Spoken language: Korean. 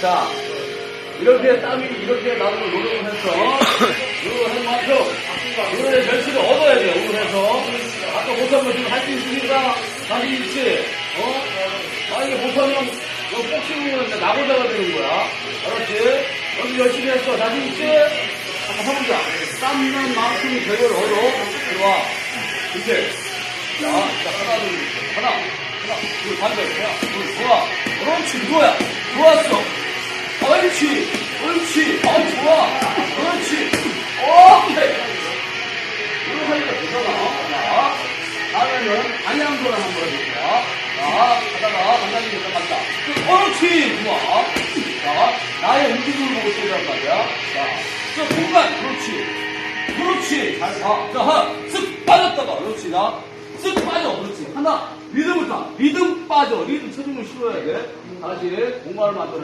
자, 이렇게 땀이 이렇게 나오는 노력을 해서, 노력을 한 만큼, 오늘의 결실을 얻어야 돼요, 오늘 해서. 아까 못한 거 지금 할 수 있으니까, 자신 있지? 어? 만약에 못하면, 너 복싱은 이제 나고자가 되는 거야. 알았지? 여기 열심히 했어. 자신 있지? 한번 해보자. 땀난 만큼 결과를 얻어. 들어와. 이렇게. 자, 자, 하나, 둘, 셋. 하나, 하나, 둘, 반대. 하나, 둘, 좋아. 옳지, 옳지. 아, 좋아. 그렇지. 오케이. 이거 하니까 되잖아. 자, 다음에는 방향도를 한번 해볼게요. 자, 간단히 이렇게 간다. 옳지, 좋아. 자, 나의 움직임을 보고 뛰란 말이야. 자, 저 공간, 그렇지. 그렇지. 잘 가. 자, 하나, 쓱 빠졌다가, 그렇지. 나, 쓱 빠져. 그렇지. 하나, 리듬을 타. 리듬 빠져. 리듬 체중을 실어야 돼. 다시 공간을 만들어.